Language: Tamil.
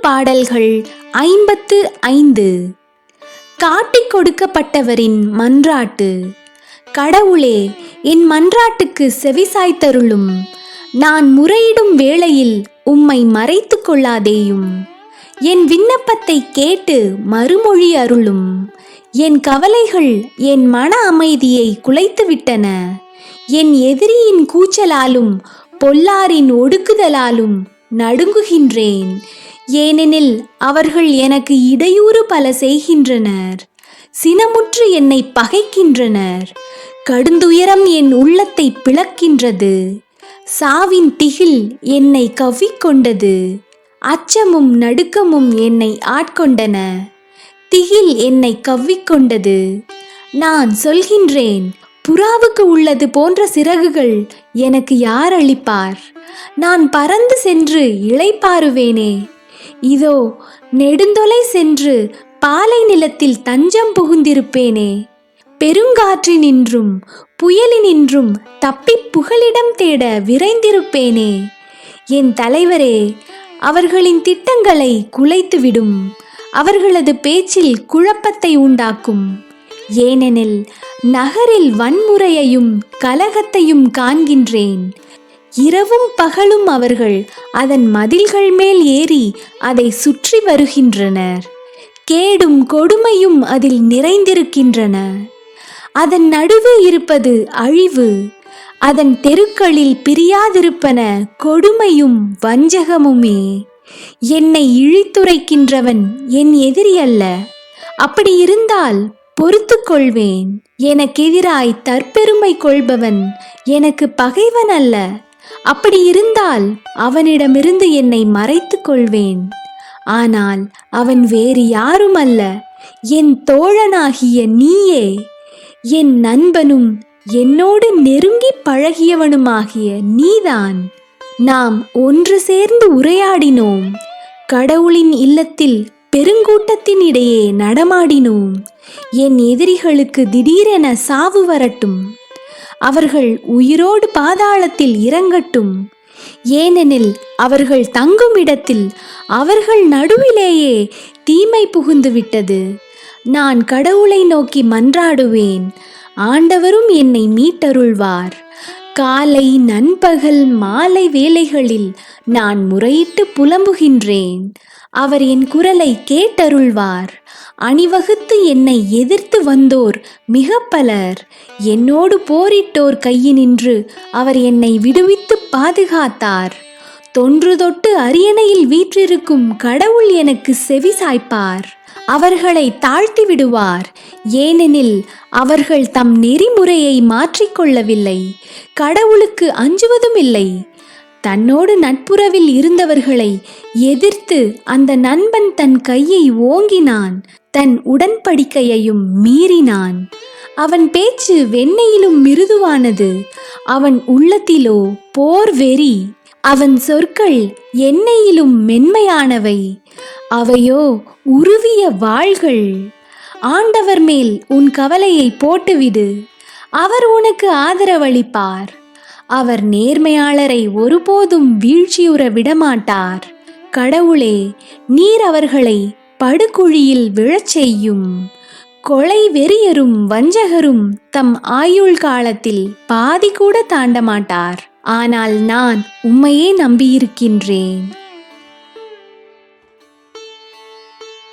பாடல்கள் ஐம்பத்து ஐந்து. காட்டிக் கொடுக்கப்பட்டவரின் மன்றாட்டு. கடவுளே என் மன்றாட்டுக்கு செவிசாய்த்தருளும் நான் முறையிடும் வேளையில் உம்மை மறைத்து கொள்ளாதேயும். என் விண்ணப்பத்தை கேட்டு மறுமொழி அருளும். என் கவலைகள் என் மன அமைதியை குலைத்துவிட்டன. என் எதிரியின் கூச்சலாலும் பொல்லாரின் ஒடுக்குதலாலும் நடுங்குகின்றேன். ஏனெனில் அவர்கள் எனக்கு இடையூறு பல செய்கின்றனர். சினமுற்று என்னை பகைக்கின்றனர். கடுந்துயரம் என் உள்ளத்தை பிளக்கின்றது. சாவின் திகில் என்னை கவ்விக்கொண்டது. அச்சமும் நடுக்கமும் என்னை ஆட்கொண்டன. திகில் என்னை கவ்விக்கொண்டது. நான் சொல்கின்றேன் புறாவுக்கு உள்ளது போன்ற சிறகுகள் எனக்கு யார் அளிப்பார்? நான் பறந்து சென்று இளைப்பாருவேனே இதோ நெடுந்தொலை சென்று பாலை நிலத்தில் தஞ்சம் புகுந்திருப்பேனே. பெருங்காற்றினின்றும் புயலினின்றும் தப்பிப் புகலிடம் தேட விரைந்திருப்பேனே. என் தலைவரே அவர்களின் திட்டங்களை குலைத்துவிடும். அவர்களது பேச்சில் குழப்பத்தை உண்டாக்கும். ஏனெனில் நகரில் வன்முறையையும் கலகத்தையும் காண்கின்றேன். இரவும் பகலும் அவர்கள் அதன் மதில்கள் மேல் ஏறி அதை சுற்றி வருகின்றனர். கேடும் கொடுமையும் அதில் நிறைந்திருக்கின்றன. அதன் நடுவே இருப்பது அழிவு. அதன் தெருக்களில் பிரியாதிருப்பன கொடுமையும் வஞ்சகமுமே. என்னை இழித்துரைக்கின்றவன் என் எதிரி அல்ல. அப்படி இருந்தால் பொறுத்து கொள்வேன். எனக்கெதிராய் தற்பெருமை கொள்பவன் எனக்கு பகைவன் அல்ல. அப்படி இருந்தால் அவனிடமிருந்து என்னை மறைத்து கொள்வேன். ஆனால் அவன் வேறு யாரும் அல்ல என் தோழனாகிய நீயே என் நண்பனும் என்னோடு நெருங்கி பழகியவனுமாகிய நீதான். நாம் ஒன்று சேர்ந்து உரையாடினோம். கடவுளின் இல்லத்தில் பெருங்கூட்டத்தின் இடையே நடமாடினோம். என் எதிரிகளுக்கு திடீரென சாவு வரட்டும். அவர்கள் உயிரோடு பாதாளத்தில் இறங்கட்டும். ஏனெனில் அவர்கள் தங்கும் இடத்தில் அவர்கள் நடுவிலேயே தீமை புகுந்து விட்டது நான் கடவுளை நோக்கி மன்றாடுவேன். ஆண்டவரும் என்னை மீட்டருள்வார். காலை நண்பகல் மாலை வேளைகளில் நான் முறையிட்டு புலம்புகின்றேன். அவர் என் குரலை கேட்டருள்வார். அணிவகுத்து என்னை எதிர்த்து வந்தோர் மிக பலர் என்னோடு போரிட்டோர் கையினின்று அவர் என்னை விடுவித்து பாதுகாத்தார். தொன்று தொட்டு அரியணையில் வீற்றிருக்கும் கடவுள் எனக்கு செவி சாய்ப்பார். அவர்களை தாழ்த்தி விடுவார். ஏனெனில் அவர்கள் தம் நெறிமுறையை மாற்றிக்கொள்ளவில்லை கடவுளுக்கு அஞ்சுவதும் இல்லை. தன்னோடு நட்புறவில் இருந்தவர்களை எதிர்த்து அந்த நண்பன் தன் கையை ஓங்கினான் தன் உடன்படிக்கையையும் மீறினான். அவன் பேச்சு வெண்ணெயிலும் மிருதுவானது. அவன் உள்ளத்திலோ போர் வெறி அவன் சொற்கள் எண்ணெயிலும் மென்மையானவை. அவையோ உருவிய வாள்கள். ஆண்டவர் மேல் உன் கவலையை போட்டுவிடு. அவர் உனக்கு ஆதரவளிப்பார். அவர் நேர்மையாளரை ஒருபோதும் வீழ்ச்சியுற விடமாட்டார். கடவுளே நீர் அவர்களை படுகுழியில் விழச் செய்யும். கொலை வெறியரும் வஞ்சகரும் தம் ஆயுள் காலத்தில் பாதி கூட தாண்ட மாட்டார் ஆனால் நான் உம்மையே நம்பியிருக்கின்றேன்.